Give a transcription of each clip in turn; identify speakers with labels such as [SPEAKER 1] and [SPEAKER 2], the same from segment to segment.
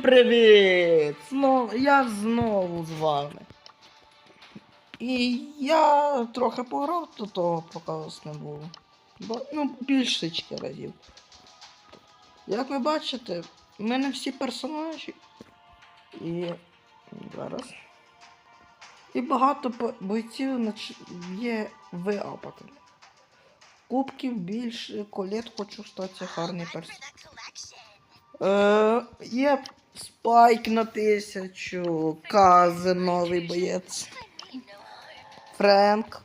[SPEAKER 1] Всім привіт! Знову, я знову з вами. І я трохи пограв до того, поки вас не було. Бо, ну, більшечки разів. Як ви бачите, в мене всі персонажі. І зараз. І багато по- бойців нач- є виапати. Кубків більше, колет хочу стати гарний персонаж. Е, є спайк на тисячу, Кази новий боєць. Френк.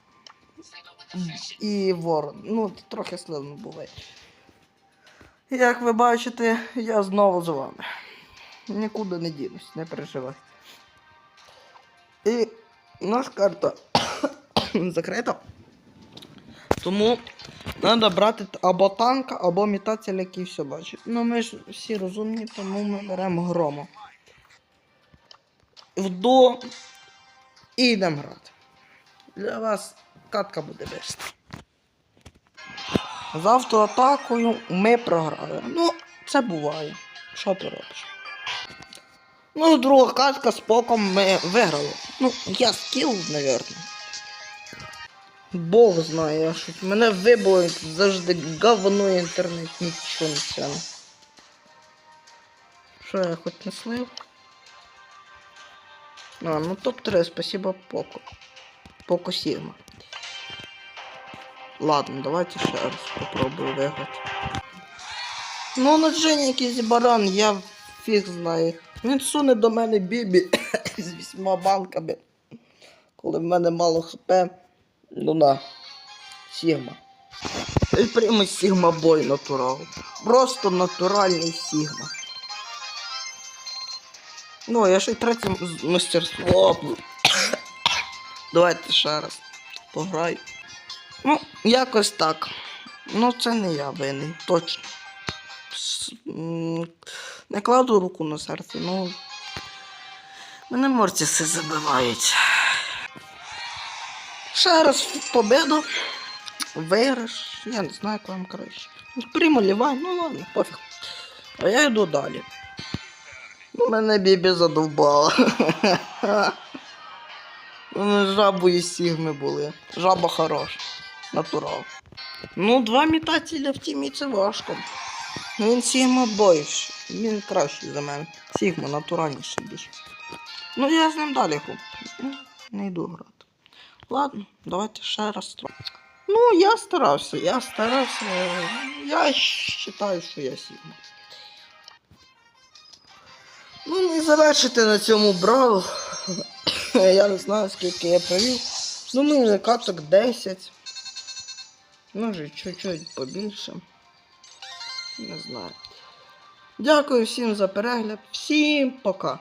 [SPEAKER 1] І Ворон. Ну, трохи сливно буває. Як ви бачите, я знову з вами. Нікуди не дінусь, не переживайте. І наша карта закрита. Тому треба брати або танка, або метатель, який все бачить. Ну ми ж всі розумні, тому ми беремо грома. Вду і йдемо грати. Для вас катка буде бешта. З автоатакою ми програли. Ну, це буває. Що ти робиш? Ну, друга катка з поком ми виграли. Ну, я скіл, мабуть. Бог знає, що мене вибило завжди говно інтернет, нічого не тяне. Що я хоч не слив? А, ну топ-3, спасибо Поко. Поко Сігма. Ладно, давайте ще раз попробую виграти. Ну, на Джені якийсь баран, я фіг знаю. Він суне до мене бібі з вісьма банками. Коли в мене мало хп. Ну на. Сігма. Ель Примо Сігма бой натурал. Просто натуральний Сігма. Ну, я ще й третє мастерство. Давайте ще раз. Пограю. Ну, якось так. Ну, це не я винний, точно. Не кладу руку на серце, ну. Мене морці все забивають. Ще раз в победу. Виграш. Я не знаю, як вам краще. Прямо лівай, ну ладно, пофіг. А я йду далі. Мене бібі задовбала. Вони жабою сігми були. Жаба хороша. Натурал. Ну, два метателя в тімі це важко. Він Сігма бойш. Він кращий за мене. Сігма натуральніший більше. Ну, я з ним далі Не йду грати. Ладно, давайте ще раз. Ну, я старався, я старався. Я вважаю, що я Сігма. Ну, не завершити на цьому браво. Я не знаю, скільки я провів. Ну, вже каток 10. Може, чуть-чуть побільше. Не знаю. Дякую всім за перегляд. Всім пока.